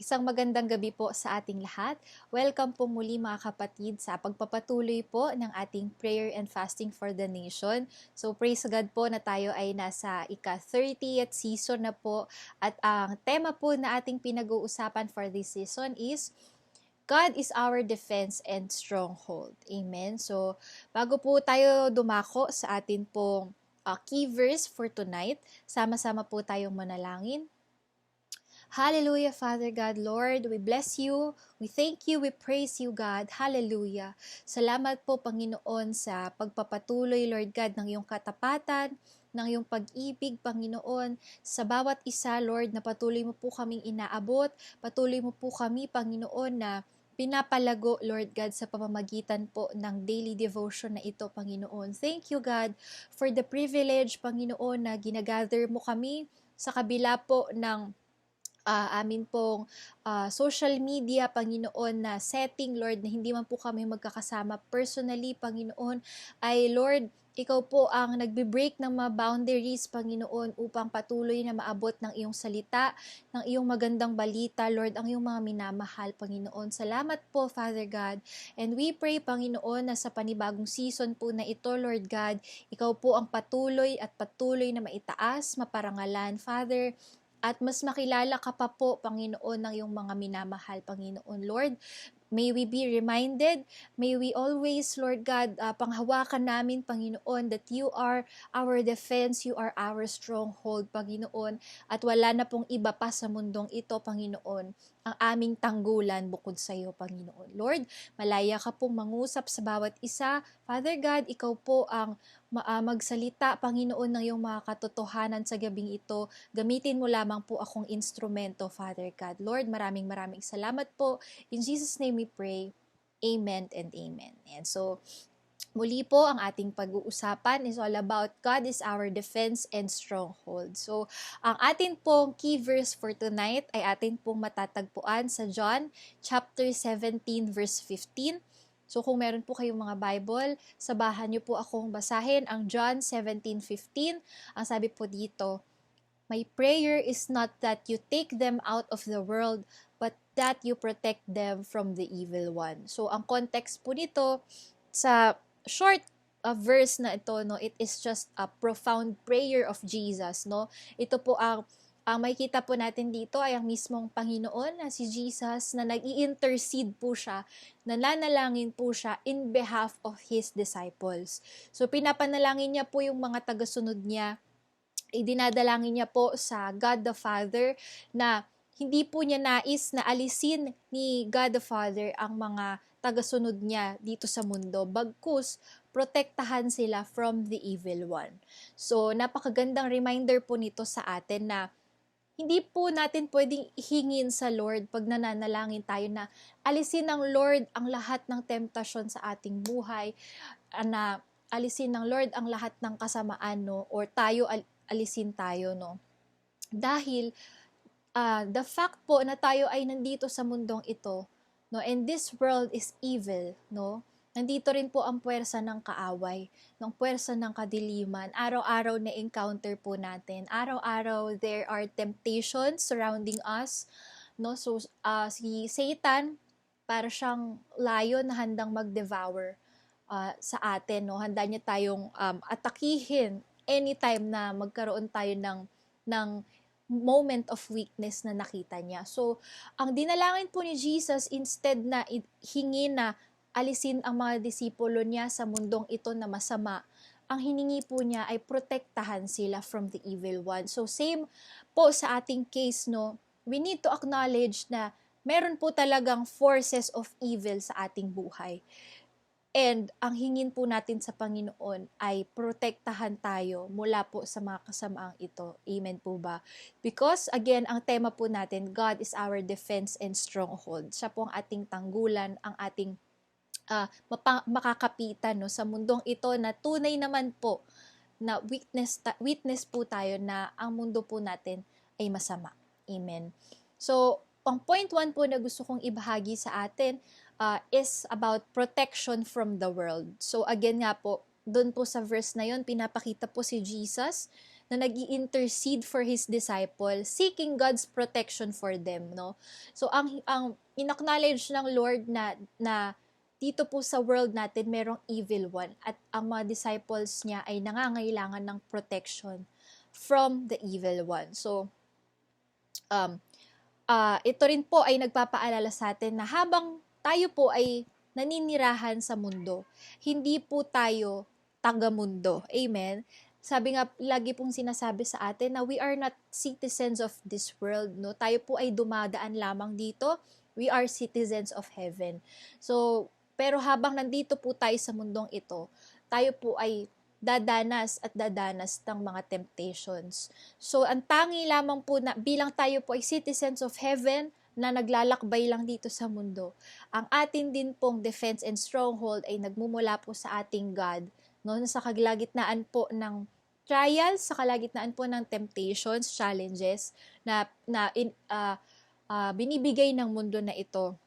Isang magandang gabi po sa ating lahat. Welcome po muli mga kapatid sa pagpapatuloy po ng ating prayer and fasting for the nation. So praise God po na tayo ay nasa ika-30th season na po at ang tema po na ating pinag-uusapan for this season is God is our defense and stronghold. Amen. So bago po tayo dumako sa atin pong uh, key verse for tonight, sama-sama po tayong manalangin. Hallelujah, Father God, Lord. We bless you. We thank you. We praise you, God. Hallelujah. Salamat po, Panginoon, sa pagpapatuloy, Lord God, ng iyong katapatan, ng iyong pag-ibig, Panginoon, sa bawat isa, Lord, na patuloy mo po kaming inaabot, patuloy mo po kami, Panginoon, na pinapalago, Lord God, sa pamamagitan po ng daily devotion na ito, Panginoon. Thank you, God, for the privilege, Panginoon, na ginagather mo kami sa kabila po ng uh, amin pong uh, social media, Panginoon, na setting, Lord, na hindi man po kami magkakasama personally, Panginoon, ay Lord, ikaw po ang nagbe-break ng mga boundaries, Panginoon, upang patuloy na maabot ng iyong salita, ng iyong magandang balita, Lord, ang iyong mga minamahal, Panginoon. Salamat po, Father God. And we pray, Panginoon, na sa panibagong season po na ito, Lord God, ikaw po ang patuloy at patuloy na maitaas, maparangalan, Father, at mas makilala ka pa po, Panginoon, ng iyong mga minamahal, Panginoon. Lord, May we be reminded, may we always, Lord God, uh, panghawakan namin, Panginoon, that you are our defense, you are our stronghold, Panginoon, at wala na pong iba pa sa mundong ito, Panginoon, ang aming tanggulan bukod sa iyo, Panginoon. Lord, malaya ka pong mangusap sa bawat isa. Father God, ikaw po ang uh, magsalita, Panginoon, ng iyong mga katotohanan sa gabing ito. Gamitin mo lamang po akong instrumento, Father God. Lord, maraming maraming salamat po. In Jesus' name we pray. Amen and amen. And so, Muli po, ang ating pag-uusapan is all about God is our defense and stronghold. So, ang atin pong key verse for tonight ay atin pong matatagpuan sa John chapter 17 verse 15 So kung meron po kayong mga Bible, sabahan niyo po akong basahin ang John 17:15. Ang sabi po dito, My prayer is not that you take them out of the world, but that you protect them from the evil one. So ang context po nito sa short uh, verse na ito no, it is just a profound prayer of Jesus, no. Ito po ang ang makikita po natin dito ay ang mismong Panginoon na si Jesus na nag intercede po siya, nananalangin po siya in behalf of His disciples. So pinapanalangin niya po yung mga tagasunod niya, idinadalangin niya po sa God the Father na hindi po niya nais na alisin ni God the Father ang mga tagasunod niya dito sa mundo, bagkus protektahan sila from the evil one. So, napakagandang reminder po nito sa atin na hindi po natin pwedeng hingin sa Lord pag nananalangin tayo na alisin ng Lord ang lahat ng temptasyon sa ating buhay, ah, na alisin ng Lord ang lahat ng kasamaan, no? Or tayo, alisin tayo, no? Dahil, uh, the fact po na tayo ay nandito sa mundong ito, no? And this world is evil, no? Nandito rin po ang puwersa ng kaaway, ng puwersa ng kadiliman. Araw-araw na encounter po natin. Araw-araw there are temptations surrounding us. No? So uh, si Satan para siyang lion na handang mag-devour uh, sa atin. No? Handa niya tayong um, atakihin anytime na magkaroon tayo ng ng moment of weakness na nakita niya. So, ang dinalangin po ni Jesus instead na hingin na alisin ang mga disipulo niya sa mundong ito na masama, ang hiningi po niya ay protektahan sila from the evil one. So same po sa ating case, no, we need to acknowledge na meron po talagang forces of evil sa ating buhay. And ang hingin po natin sa Panginoon ay protektahan tayo mula po sa mga kasamaang ito. Amen po ba? Because again, ang tema po natin, God is our defense and stronghold. Siya po ang ating tanggulan, ang ating uh, mapa- makakapitan no sa mundong ito na tunay naman po na witness ta- witness po tayo na ang mundo po natin ay masama. Amen. So, ang point one po na gusto kong ibahagi sa atin uh, is about protection from the world. So, again nga po, doon po sa verse na yon pinapakita po si Jesus na nag intercede for His disciple, seeking God's protection for them, no? So, ang, ang in-acknowledge ng Lord na, na dito po sa world natin merong evil one at ang mga disciples niya ay nangangailangan ng protection from the evil one. So, um, uh, ito rin po ay nagpapaalala sa atin na habang tayo po ay naninirahan sa mundo, hindi po tayo taga-mundo. Amen? Sabi nga, lagi pong sinasabi sa atin na we are not citizens of this world, no? Tayo po ay dumadaan lamang dito. We are citizens of heaven. So, pero habang nandito po tayo sa mundong ito, tayo po ay dadanas at dadanas ng mga temptations. So, ang tangi lamang po na bilang tayo po ay citizens of heaven, na naglalakbay lang dito sa mundo. Ang atin din pong defense and stronghold ay nagmumula po sa ating God, no, sa kalagitnaan po ng trials, sa kalagitnaan po ng temptations, challenges na na in, uh, uh, binibigay ng mundo na ito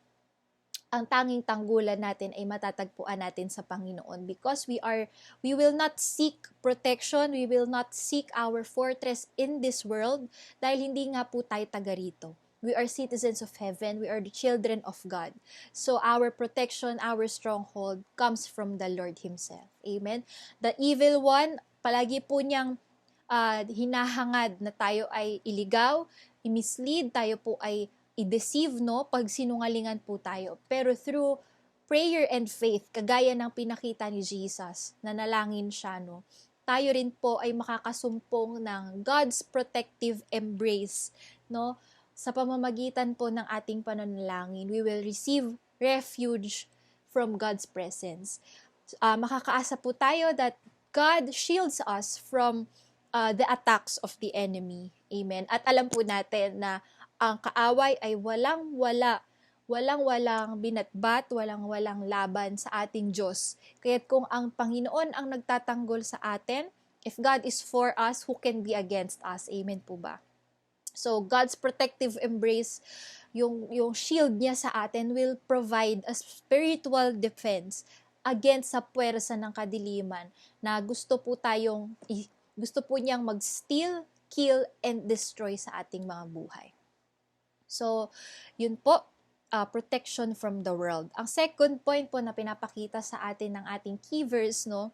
ang tanging tanggulan natin ay matatagpuan natin sa Panginoon because we are we will not seek protection, we will not seek our fortress in this world dahil hindi nga po tayo taga rito. We are citizens of heaven, we are the children of God. So our protection, our stronghold comes from the Lord himself. Amen. The evil one, palagi po niyang uh, hinahangad na tayo ay iligaw, i-mislead, tayo po ay i-deceive, no? Pag sinungalingan po tayo. Pero through prayer and faith, kagaya ng pinakita ni Jesus, na nalangin siya, no? Tayo rin po ay makakasumpong ng God's protective embrace, no? Sa pamamagitan po ng ating pananalangin, we will receive refuge from God's presence. Uh, makakaasa po tayo that God shields us from uh, the attacks of the enemy. Amen. At alam po natin na ang kaaway ay walang-wala, walang-walang binatbat, walang-walang laban sa ating Diyos. Kaya kung ang Panginoon ang nagtatanggol sa atin, if God is for us, who can be against us? Amen po ba? So, God's protective embrace, yung, yung shield niya sa atin will provide a spiritual defense against sa puwersa ng kadiliman na gusto po tayong, gusto po niyang mag-steal, kill, and destroy sa ating mga buhay. So, yun po, uh, protection from the world. Ang second point po na pinapakita sa atin ng ating key verse, no,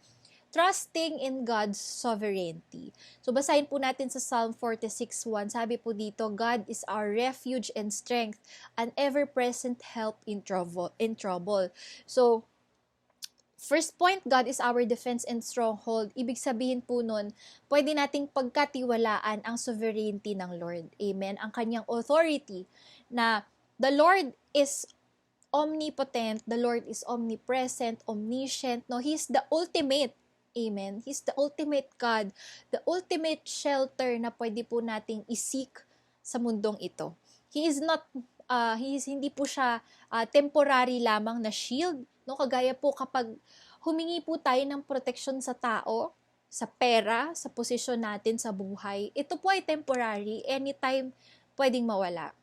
trusting in God's sovereignty. So basahin po natin sa Psalm 46:1. Sabi po dito, God is our refuge and strength, an ever-present help in trouble. In trouble. So First point, God is our defense and stronghold. Ibig sabihin po nun, pwede nating pagkatiwalaan ang sovereignty ng Lord. Amen? Ang kanyang authority na the Lord is omnipotent, the Lord is omnipresent, omniscient. No, He's the ultimate. Amen? He's the ultimate God, the ultimate shelter na pwede po nating isik sa mundong ito. He is not, uh, he is, hindi po siya uh, temporary lamang na shield, No, kagaya po kapag humingi po tayo ng protection sa tao, sa pera, sa posisyon natin sa buhay, ito po ay temporary, anytime pwedeng mawala.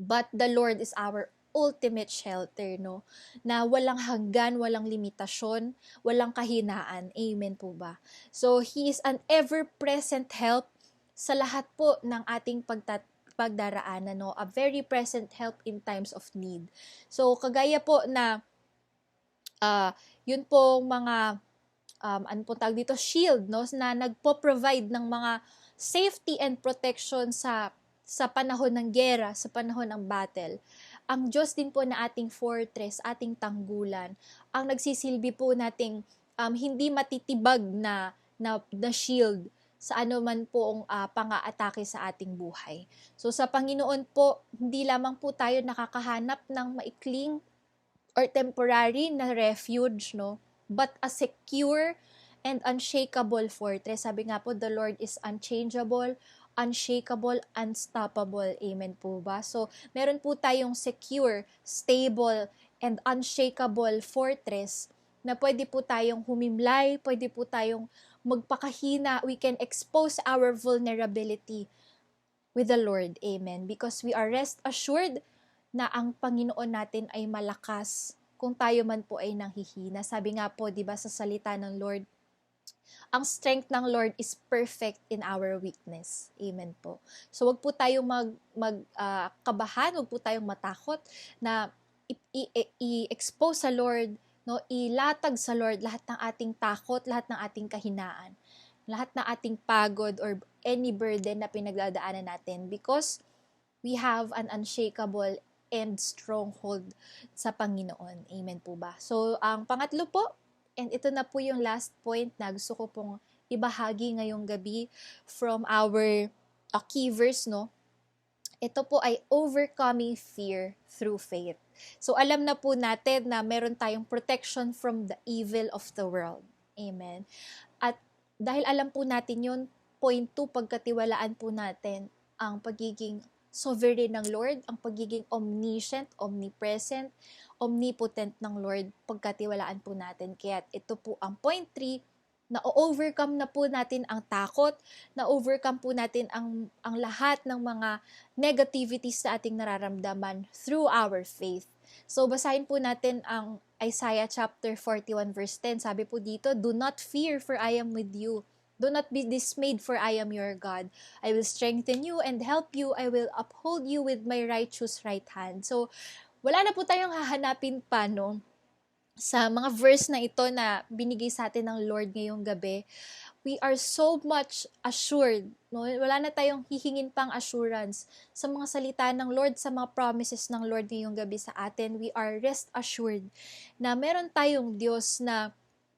But the Lord is our ultimate shelter, no? Na walang hanggan, walang limitasyon, walang kahinaan. Amen po ba? So, He is an ever-present help sa lahat po ng ating pagtat pagdaraanan, no? A very present help in times of need. So, kagaya po na uh, yun po mga um, ano po tawag dito shield no na nagpo-provide ng mga safety and protection sa sa panahon ng gera, sa panahon ng battle. Ang Diyos din po na ating fortress, ating tanggulan, ang nagsisilbi po nating um, hindi matitibag na, na, na shield sa ano man po ang uh, pang-aatake sa ating buhay. So sa Panginoon po, hindi lamang po tayo nakakahanap ng maikling or temporary na refuge, no? But a secure and unshakable fortress. Sabi nga po, the Lord is unchangeable, unshakable, unstoppable. Amen po ba? So, meron po tayong secure, stable, and unshakable fortress na pwede po tayong humimlay, pwede po tayong magpakahina, we can expose our vulnerability with the Lord. Amen. Because we are rest assured na ang Panginoon natin ay malakas kung tayo man po ay nanghihina. Sabi nga po, 'di ba, sa salita ng Lord, Ang strength ng Lord is perfect in our weakness. Amen po. So wag po tayong mag, mag kabahan, wag po tayong matakot na i-expose sa Lord, no, ilatag sa Lord lahat ng ating takot, lahat ng ating kahinaan, lahat ng ating pagod or any burden na pinagdadaanan natin because we have an unshakable and stronghold sa Panginoon. Amen po ba? So, ang pangatlo po, and ito na po yung last point na gusto ko pong ibahagi ngayong gabi from our uh, key verse, no? Ito po ay overcoming fear through faith. So, alam na po natin na meron tayong protection from the evil of the world. Amen. At dahil alam po natin yun, point 2, pagkatiwalaan po natin ang pagiging sovereign ng Lord, ang pagiging omniscient, omnipresent, omnipotent ng Lord, pagkatiwalaan po natin. Kaya ito po ang point 3, na overcome na po natin ang takot, na overcome po natin ang, ang lahat ng mga negativities sa ating nararamdaman through our faith. So, basahin po natin ang Isaiah chapter 41 verse 10. Sabi po dito, Do not fear for I am with you. Do not be dismayed, for I am your God. I will strengthen you and help you. I will uphold you with my righteous right hand. So, wala na po tayong hahanapin pa, no? Sa mga verse na ito na binigay sa atin ng Lord ngayong gabi, we are so much assured, no? Wala na tayong hihingin pang assurance sa mga salita ng Lord, sa mga promises ng Lord ngayong gabi sa atin. We are rest assured na meron tayong Diyos na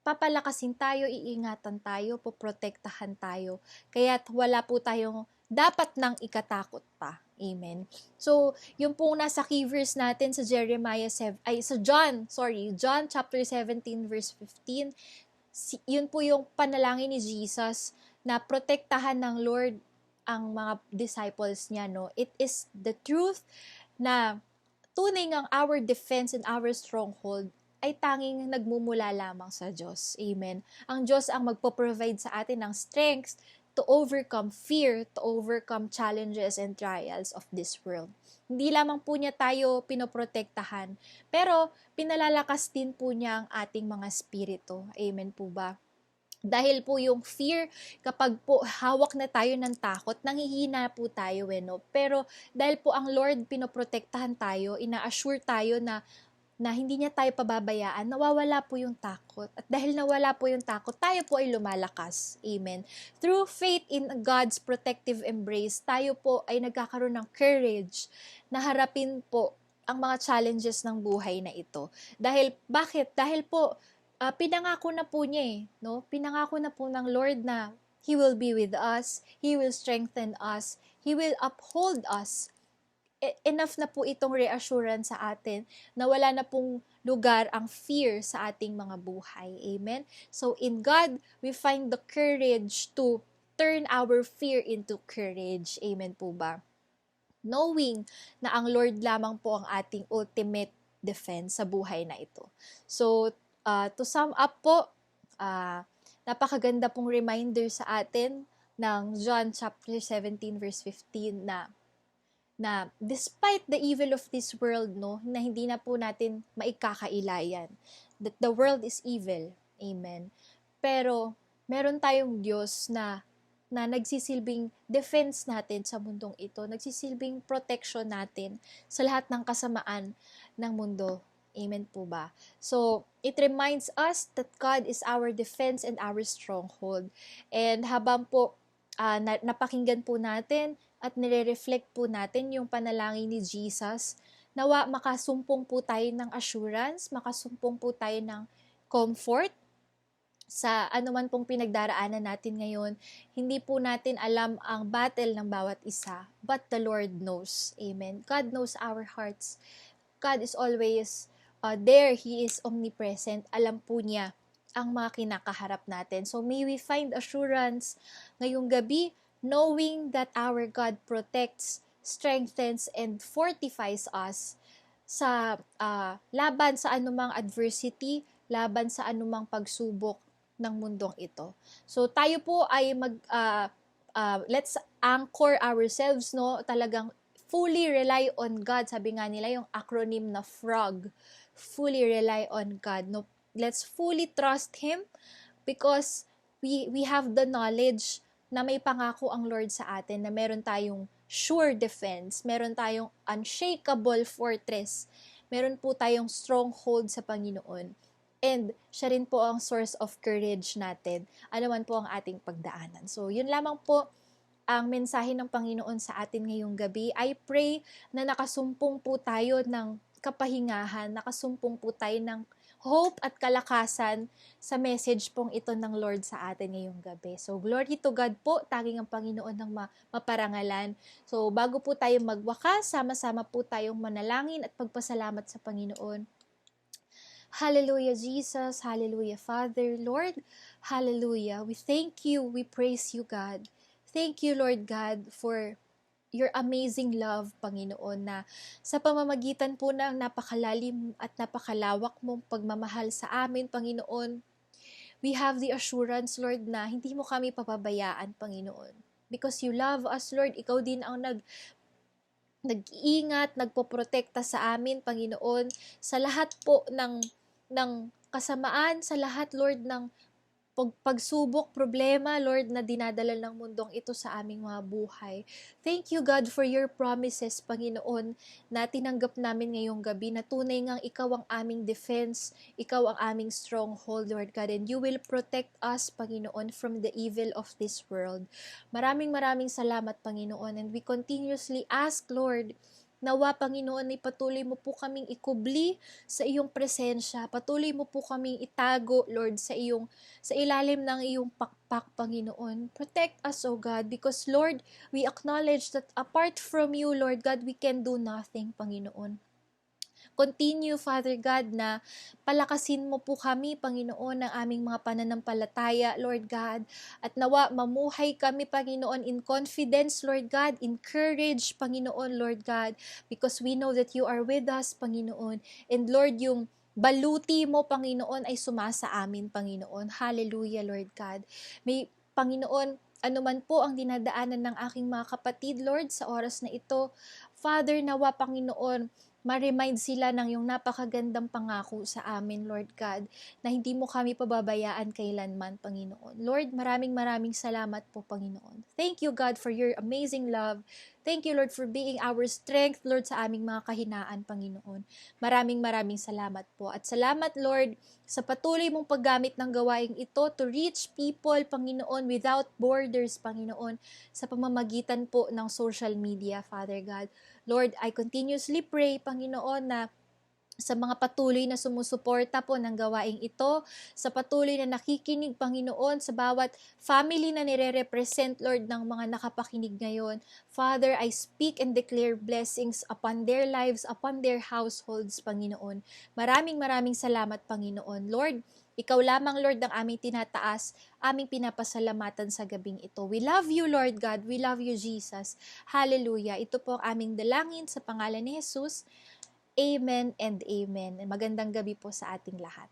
papalakasin tayo, iingatan tayo, poprotektahan tayo. Kaya't wala po tayong dapat nang ikatakot pa. Amen. So, yung pong nasa key verse natin sa Jeremiah 7, ay sa John, sorry, John chapter 17 verse 15, si, yun po yung panalangin ni Jesus na protektahan ng Lord ang mga disciples niya, no? It is the truth na tunay ang our defense and our stronghold ay tanging nagmumula lamang sa Diyos. Amen. Ang Diyos ang magpo-provide sa atin ng strength to overcome fear, to overcome challenges and trials of this world. Hindi lamang po niya tayo pinoprotektahan, pero pinalalakas din po niya ang ating mga spirito. Amen po ba? Dahil po yung fear, kapag po hawak na tayo ng takot, nangihina po tayo eh, no? Pero dahil po ang Lord pinoprotektahan tayo, ina-assure tayo na na hindi niya tayo pababayaan, nawawala po yung takot. At dahil nawala po yung takot, tayo po ay lumalakas. Amen. Through faith in God's protective embrace, tayo po ay nagkakaroon ng courage na harapin po ang mga challenges ng buhay na ito. Dahil, bakit? Dahil po, uh, pinangako na po niya eh. No? Pinangako na po ng Lord na He will be with us, He will strengthen us, He will uphold us enough na po itong reassurance sa atin na wala na pong lugar ang fear sa ating mga buhay. Amen? So, in God, we find the courage to turn our fear into courage. Amen po ba? Knowing na ang Lord lamang po ang ating ultimate defense sa buhay na ito. So, uh, to sum up po, uh, napakaganda pong reminder sa atin ng John chapter 17 verse 15 na na despite the evil of this world, no, na hindi na po natin maikakailayan, that the world is evil. Amen. Pero, meron tayong Diyos na na nagsisilbing defense natin sa mundong ito, nagsisilbing protection natin sa lahat ng kasamaan ng mundo. Amen po ba? So, it reminds us that God is our defense and our stronghold. And habang po uh, na, napakinggan po natin at nire-reflect po natin yung panalangin ni Jesus, nawa makasumpong po tayo ng assurance, makasumpong po tayo ng comfort sa anuman pong pinagdaraanan natin ngayon, hindi po natin alam ang battle ng bawat isa, but the Lord knows. Amen. God knows our hearts. God is always uh, there. He is omnipresent. Alam po niya ang mga kinakaharap natin. So may we find assurance ngayong gabi knowing that our God protects, strengthens, and fortifies us sa uh, laban sa anumang adversity, laban sa anumang pagsubok ng mundong ito. So tayo po ay mag uh, uh, let's anchor ourselves no, talagang fully rely on God. Sabi nga nila yung acronym na FROG. Fully rely on God. No, let's fully trust him because we, we have the knowledge na may pangako ang Lord sa atin, na meron tayong sure defense, meron tayong unshakable fortress, meron po tayong stronghold sa Panginoon. And siya rin po ang source of courage natin, ano man po ang ating pagdaanan. So, yun lamang po ang mensahe ng Panginoon sa atin ngayong gabi. I pray na nakasumpong po tayo ng kapahingahan, nakasumpong po tayo ng hope at kalakasan sa message pong ito ng Lord sa atin ngayong gabi. So, glory to God po, taging ang Panginoon ng ma- maparangalan. So, bago po tayo magwakas, sama-sama po tayong manalangin at pagpasalamat sa Panginoon. Hallelujah, Jesus. Hallelujah, Father. Lord, hallelujah. We thank you. We praise you, God. Thank you, Lord God, for your amazing love, Panginoon, na sa pamamagitan po ng napakalalim at napakalawak mong pagmamahal sa amin, Panginoon, we have the assurance, Lord, na hindi mo kami papabayaan, Panginoon. Because you love us, Lord, ikaw din ang nag nag-iingat, nagpoprotekta sa amin, Panginoon, sa lahat po ng ng kasamaan, sa lahat, Lord, ng pagsubok, problema, Lord, na dinadala ng mundong ito sa aming mga buhay. Thank you, God, for your promises, Panginoon, na tinanggap namin ngayong gabi, na tunay ngang ikaw ang aming defense, ikaw ang aming stronghold, Lord God, and you will protect us, Panginoon, from the evil of this world. Maraming maraming salamat, Panginoon, and we continuously ask, Lord, Nawa, Panginoon, ay patuloy mo po kaming ikubli sa iyong presensya. Patuloy mo po kaming itago, Lord, sa iyong sa ilalim ng iyong pakpak, Panginoon. Protect us, O God, because, Lord, we acknowledge that apart from you, Lord God, we can do nothing, Panginoon. Continue, Father God, na palakasin mo po kami, Panginoon, ng aming mga pananampalataya, Lord God. At nawa, mamuhay kami, Panginoon, in confidence, Lord God, in courage, Panginoon, Lord God, because we know that you are with us, Panginoon. And Lord, yung baluti mo, Panginoon, ay sumasa amin, Panginoon. Hallelujah, Lord God. May, Panginoon, ano man po ang dinadaanan ng aking mga kapatid, Lord, sa oras na ito. Father, nawa, Panginoon, ma-remind sila ng yung napakagandang pangako sa amin, Lord God, na hindi mo kami pababayaan kailanman, Panginoon. Lord, maraming maraming salamat po, Panginoon. Thank you, God, for your amazing love. Thank you, Lord, for being our strength, Lord, sa aming mga kahinaan, Panginoon. Maraming maraming salamat po. At salamat, Lord, sa patuloy mong paggamit ng gawaing ito to reach people, Panginoon, without borders, Panginoon, sa pamamagitan po ng social media, Father God. Lord, I continuously pray, Panginoon, na sa mga patuloy na sumusuporta po ng gawaing ito, sa patuloy na nakikinig, Panginoon, sa bawat family na nire-represent, Lord, ng mga nakapakinig ngayon. Father, I speak and declare blessings upon their lives, upon their households, Panginoon. Maraming maraming salamat, Panginoon. Lord, ikaw lamang, Lord, ang aming tinataas, aming pinapasalamatan sa gabing ito. We love you, Lord God. We love you, Jesus. Hallelujah. Ito po ang aming dalangin sa pangalan ni Jesus. Amen and amen. Magandang gabi po sa ating lahat.